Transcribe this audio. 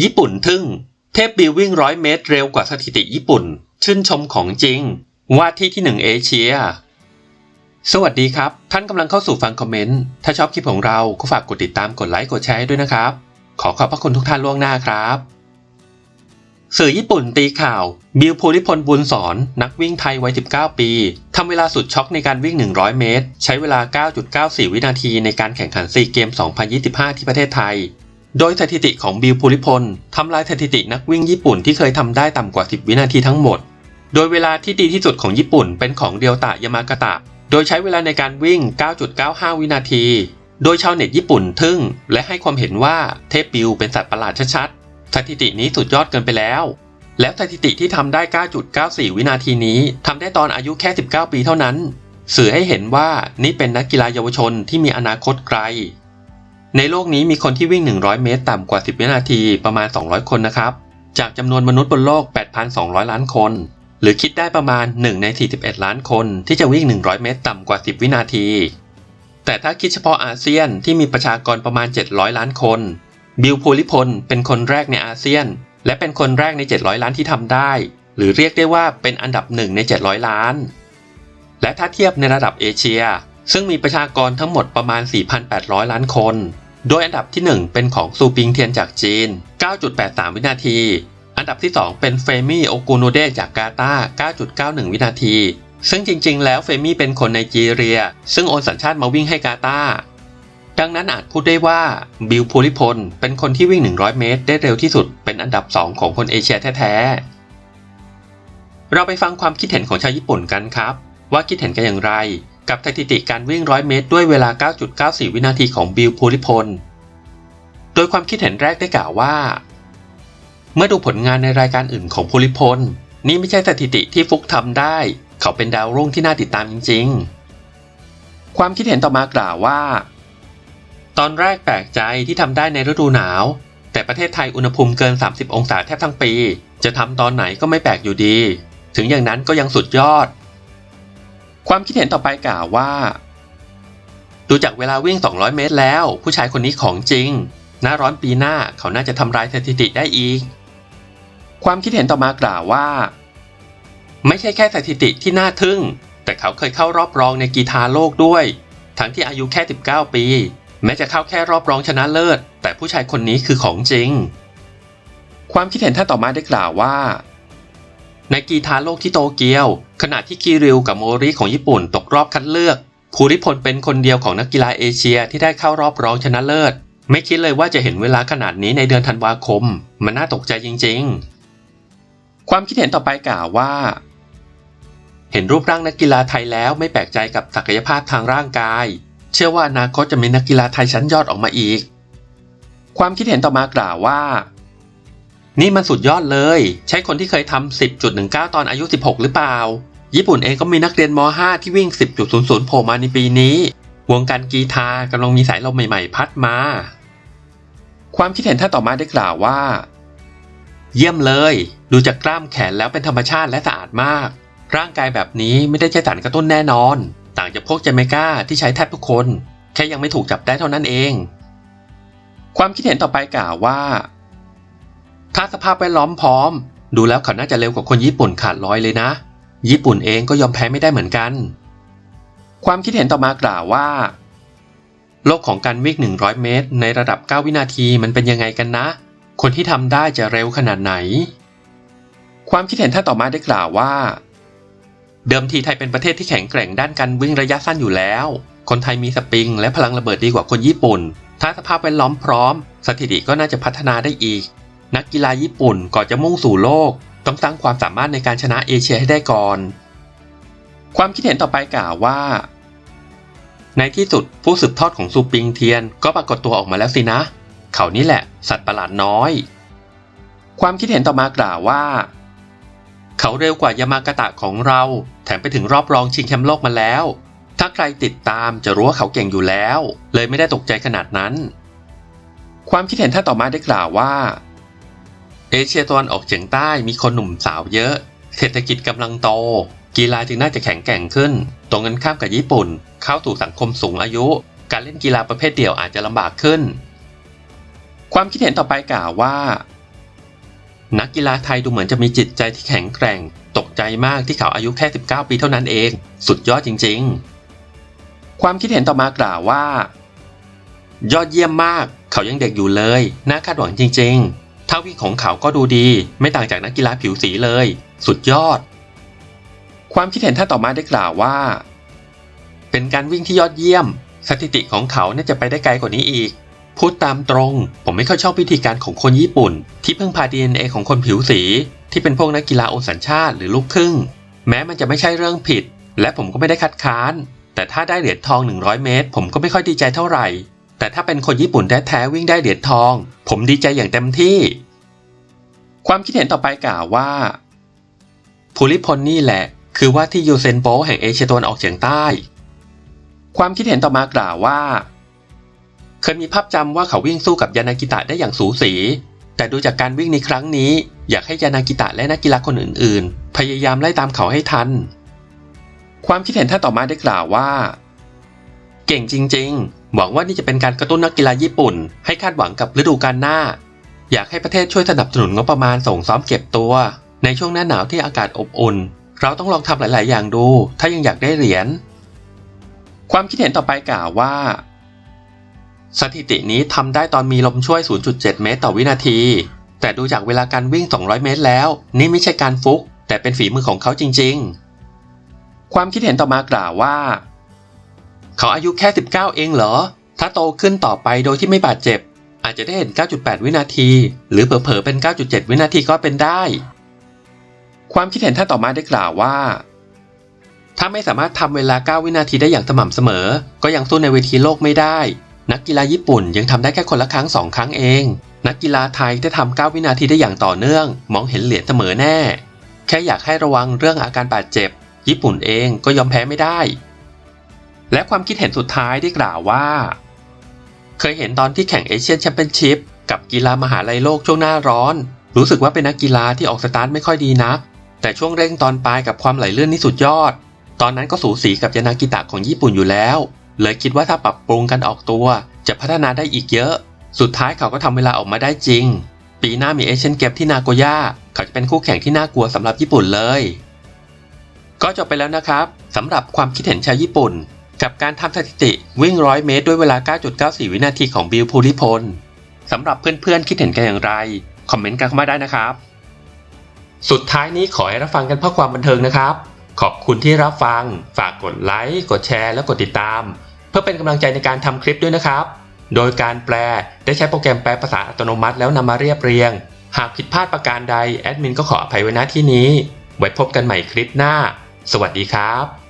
ญี่ปุ่นทึ่ง เทพบิววิ่งร้อยเมตรเร็วกว่าสถิติญี่ปุ่น ชื่นชมของจริง ว่าที่ที่หนึ่งเอเชีย สวัสดีครับ ท่านกำลังเข้าสู่ฟังคอมเมนต์ ถ้าชอบคลิปของเราก็ฝากกดติดตามกดไลค์กดแชร์ให้ด้วยนะครับ ขอขอบพระคุณทุกท่านล่วงหน้าครับ สื่อญี่ปุ่นตีข่าว บิวภูริพลบุญสอนนักวิ่งไทยวัย 19 ปีทำเวลาสุดช็อกในการวิ่ง 100 เมตร ใช้เวลา 9.94 วินาทีในการแข่งขันซีเกม 2025 ที่ประเทศไทย โดยสถิติของบิวภูริพลทำลายสถิตินักวิ่งญี่ปุ่นที่เคยทำได้ต่ำกว่า 10 วินาทีทั้งหมด โดยเวลาที่ดีที่สุดของญี่ปุ่นเป็นของเดียวตะยามากาตะ โดยใช้เวลาในการวิ่ง 9.95 วินาที โดยชาวเน็ตญี่ปุ่นทึ่ง และให้ความเห็นว่าเทพบิวเป็นสัตว์ประหลาดชัดๆ สถิตินี้สุดยอดเกินไปแล้ว แล้วสถิติที่ทำได้ 9.94 วินาทีนี้ทำได้ตอนอายุแค่ 19 ปีเท่านั้น สื่อให้เห็นว่านี่เป็นนักกีฬาเยาวชนที่มีอนาคตไกล ในโลกนี้มีคนที่วิ่ง 100 เมตร ต่ำกว่า 10 วินาทีประมาณ 200 คนนะครับ จากจำนวนมนุษย์บนโลก 8,200 ล้านคน หรือคิดได้ประมาณ 1 ใน 41 ล้านคน ที่จะวิ่ง 100 เมตร ต่ำกว่า 10 วินาที แต่ถ้าคิดเฉพาะอาเซียนที่มีประชากรประมาณ 700 ล้านคน บิลภูริพลเป็นคนแรกในอาเซียน และเป็นคนแรกใน 700 ล้านที่ทำได้ หรือเรียกได้ว่าเป็นอันดับหนึ่งใน 700 ล้าน และถ้าเทียบในระดับเอเชีย ซึ่งมีประชากรทั้งหมดประมาณ 4,800 ล้านคน โดยอันดับที่ 1 เป็นของซูปิงเทียนจากจีน 9.83 วินาที อันดับที่ 2 เป็นเฟมี่โอกูโนเดจากกาตาร์9.91 วินาที ซึ่งจริงๆ แล้วเฟมี่เป็นคนไนจีเรีย ซึ่งโอนสัญชาติมาวิ่งให้กาตาร์ดังนั้นอาจพูดได้ว่าบิลภูริพลเป็นคนที่วิ่ง 100 เมตร ได้เร็วที่สุด เป็นอันดับ 2 ของคนเอเชียแท้ๆ เราไปฟังความคิดเห็นของชาวญี่ปุ่นกันครับ ว่าคิดเห็นกันอย่างไร กับสถิติการวิ่ง 100 เมตร ด้วยเวลา 9.94 วินาทีของบิลภูริพล โดยความคิดเห็นแรกได้กล่าวว่า เมื่อดูผลงานในรายการอื่นของภูริพล นี่ไม่ใช่สถิติที่ฟุกทำได้ เขาเป็นดาวรุ่งที่น่าติดตามจริง ๆ ความคิดเห็นต่อมากล่าวว่า ตอนแรกแปลกใจที่ทำได้ในฤดูหนาว แต่ประเทศไทยอุณหภูมิเกิน 30 องศาแทบทั้งปี จะทำตอนไหนก็ไม่แปลกอยู่ดี ถึงอย่างนั้นก็ยังสุดยอด ความคิดเห็นต่อไปกล่าวว่า ดูจากเวลาวิ่ง 200 เมตรแล้ว ผู้ชายคนนี้ของจริง หน้าร้อนปีหน้าเขาน่าจะทำลายสถิติได้อีก ความคิดเห็นต่อมากล่าวว่า ไม่ใช่แค่สถิติที่น่าทึ่ง แต่เขาเคยเข้ารอบรองในกีฬาโลกด้วย ทั้งที่อายุแค่ 19 ปี แม้จะเข้าแค่รอบรองชนะเลิศ แต่ผู้ชายคนนี้คือของจริง ความคิดเห็นท่านต่อมาได้กล่าวว่า ในกีฬาโลกที่โตเกียว ขณะที่คีริวกับโมริของญี่ปุ่นตกรอบคัดเลือกภูริพลเป็นคนเดียวของนักกีฬาเอเชียที่ได้เข้ารอบรองชนะเลิศ ไม่คิดเลยว่าจะเห็นเวลาขนาดนี้ในเดือนธันวาคม มันน่าตกใจจริง ๆ ความคิดเห็นต่อไปกล่าวว่า เห็นรูปร่างนักกีฬาไทยแล้วไม่แปลกใจกับศักยภาพทางร่างกาย เชื่อว่าอนาคตจะมีนักกีฬาไทยชั้นยอดออกมาอีก ความคิดเห็นต่อมากล่าวว่า นี่มันสุดยอดเลย ใช่คนที่เคยทำ10.19 ตอนอายุ 16 หรือเปล่า ญี่ปุ่นเองก็มีนักเรียนม .5 ที่วิ่ง 10.00 โผล่มาในปีนี้ วงการกีฬากำลังมีสายลมใหม่ๆ พัดมา ความคิดเห็นท่านต่อมาได้กล่าวว่า เยี่ยมเลย ดูจากกล้ามแขนแล้วเป็นธรรมชาติและสะอาดมาก ร่างกายแบบนี้ไม่ได้ใช้สารกระตุ้นแน่นอน ต่างจากพวกเจเมกาที่ใช้แทบทุกคน แค่ยังไม่ถูกจับได้เท่านั้นเอง ความคิดเห็นต่อไปกล่าวว่า ถ้าสภาพแวดล้อมพร้อม ดูแล้วเขาน่าจะเร็วกว่าคนญี่ปุ่นขาดร้อยเลยนะ ญี่ปุ่นเองก็ยอมแพ้ไม่ได้เหมือนกัน ความคิดเห็นต่อมากล่าวว่า โลกของการวิ่ง 100 เมตร ในระดับ 9 วินาทีมันเป็นยังไงกันนะ คนที่ทำได้จะเร็วขนาดไหน ความคิดเห็นท่านต่อมาได้กล่าวว่า เดิมทีไทยเป็นประเทศที่แข็งแกร่งด้านการวิ่งระยะสั้นอยู่แล้ว คนไทยมีสปริง และพลังระเบิดดีกว่าคนญี่ปุ่น ถ้าสภาพแวดล้อมพร้อม สถิติก็น่าจะพัฒนาได้อีก นักกีฬาญี่ปุ่นก่อนจะมุ่งสู่โลก ต้องสร้างความสามารถในการชนะเอเชียให้ได้ก่อน ความคิดเห็นต่อไปกล่าวว่า ในที่สุดผู้สืบทอดของซูปิงเทียนก็ปรากฏตัวออกมาแล้วสินะ เขานี่แหละ สัตว์ประหลาดน้อย ความคิดเห็นต่อมากล่าวว่า เขาเร็วกว่ายามากาตะของเรา แถมไปถึงรอบรองชิงแชมป์โลกมาแล้ว ถ้าใครติดตามจะรู้ว่าเขาเก่งอยู่แล้ว เลยไม่ได้ตกใจขนาดนั้น ความคิดเห็นท่านต่อมาได้กล่าวว่า เอเชียตะวันออกเฉียงใต้มีคนหนุ่มสาวเยอะ เศรษฐกิจกำลังโต กีฬาจึงน่าจะแข็งแกร่งขึ้น ตรงกันข้ามกับญี่ปุ่น เข้าสู่สังคมสูงอายุ การเล่นกีฬาประเภทเดียวอาจจะลำบากขึ้น ความคิดเห็นต่อไปกล่าวว่า นักกีฬาไทยดูเหมือนจะมีจิตใจที่แข็งแกร่ง ตกใจมากที่เขาอายุแค่ 19 ปีเท่านั้นเอง สุดยอดจริง ๆ ความคิดเห็นต่อมากล่าวว่า ยอดเยี่ยมมาก เขายังเด็กอยู่เลย น่าคาดหวังจริง ๆ ท่าวิ่งของเขาก็ดูดี ไม่ต่างจากนักกีฬาผิวสีเลย สุดยอด ความคิดเห็นท่านต่อมาได้กล่าวว่า เป็นการวิ่งที่ยอดเยี่ยม สถิติของเขาน่าจะไปได้ไกลกว่านี้อีก พูดตามตรง ผมไม่ค่อยชอบวิธีการของคนญี่ปุ่น ที่เพิ่งพา DNA ของคนผิวสี ที่เป็นพวกนักกีฬาโอสัญชาติหรือลูกครึ่ง แม้มันจะไม่ใช่เรื่องผิด และผมก็ไม่ได้คัดค้าน แต่ถ้าได้เหรียญทอง 100 เมตร ผมก็ไม่ค่อยดีใจเท่าไหร่ แต่ถ้าเป็นคนญี่ปุ่นแท้ๆวิ่งได้เหรียญทอง ผมดีใจอย่างเต็มที่ ความคิดเห็นต่อไปกล่าวว่าภูริพลนี่แหละ คือว่าที่ยูเซนโบแห่งเอเชียตะวันออกเฉียงใต้ ความคิดเห็นต่อมากล่าวว่า เคยมีภาพจำว่าเขาวิ่งสู้กับยานากิตะได้อย่างสูสี แต่ดูจากการวิ่งในครั้งนี้ อยากให้ยานากิตะและนักกีฬาคนอื่น ๆ พยายามไล่ตามเขาให้ทัน ความคิดเห็นท่านต่อมาได้กล่าวว่า เก่งจริง ๆ หวังว่านี่จะเป็นการกระตุ้นนักกีฬาญี่ปุ่น ให้คาดหวังกับฤดูกาลหน้า อยากให้ประเทศช่วยสนับสนุนงบประมาณส่งซ้อมเก็บตัว ในช่วงหน้าหนาวที่อากาศอบอุ่น เราต้องลองทำหลาย ๆ อย่างดู ถ้ายังอยากได้เหรียญความคิดเห็นต่อไปกล่าวว่า สถิตินี้ทำได้ตอนมีลมช่วย 0.7 เมตรต่อวินาที แต่ดูจากเวลาการวิ่ง 200 เมตรแล้ว นี่ไม่ใช่การฟุก แต่เป็นฝีมือของเขาจริง ๆ ความคิดเห็นต่อมากล่าวว่า เขาอายุแค่ 19 เองเหรอ ถ้าโตขึ้นต่อไปโดยที่ไม่บาดเจ็บ อาจจะได้เห็น 9.8 วินาที หรือเผลอๆเป็น 9.7 วินาทีก็เป็นได้ ความคิดเห็นท่านต่อมาได้กล่าวว่า ถ้าไม่สามารถทำเวลา 9 วินาทีได้อย่างสม่ำเสมอ ก็ยังสู้ในเวทีโลกไม่ได้ นักกีฬาญี่ปุ่นยังทำได้แค่คนละครั้งสองครั้งเอง นักกีฬาไทยถ้าทำ9วินาทีได้อย่างต่อเนื่อง มองเห็นเหรียญเสมอแน่ แค่อยากให้ระวังเรื่องอาการบาดเจ็บ ญี่ปุ่นเองก็ยอมแพ้ไม่ได้ และความคิดเห็นสุดท้ายได้กล่าวว่า เคยเห็นตอนที่แข่งเอเชียนแชมเปี้ยนชิพกับกีฬามหาลัยโลกช่วงหน้าร้อน รู้สึกว่าเป็นนักกีฬาที่ออกสตาร์ทไม่ค่อยดีนัก แต่ช่วงเร่งตอนปลายกับความไหลเลื่อนนี่สุดยอด ตอนนั้นก็สูสีกับยานากิตะของญี่ปุ่นอยู่แล้ว เลยคิดว่าถ้าปรับปรุงกันออกตัว จะพัฒนาได้อีกเยอะ สุดท้ายเขาก็ทำเวลาออกมาได้จริง ปีหน้ามีเอเชียนเกมที่นาโกย่าเขาจะเป็นคู่แข่งที่น่ากลัวสำหรับญี่ปุ่นเลย ก็จบไปแล้วนะครับสำหรับความคิดเห็นชาวญี่ปุ่น กับการทำสถิติวิ่งร้อยเมตรด้วยเวลา 9.94 วินาทีของบิลพูริพลสำหรับเพื่อนๆ คิดเห็นกันอย่างไร คอมเมนต์กันเข้ามาได้นะครับ สุดท้ายนี้ขอให้รับฟังกันเพื่อความบันเทิงนะครับ ขอบคุณที่รับฟัง ฝากกดไลค์ กดแชร์ และกดติดตาม เพื่อเป็นกำลังใจในการทำคลิปด้วยนะครับ โดยการแปลได้ใช้โปรแกรมแปลภาษาอัตโนมัติแล้วนำมาเรียบเรียง หากผิดพลาดประการใดแอดมินก็ขออภัยไว้ณที่นี้ ไว้พบกันใหม่คลิปหน้า สวัสดีครับ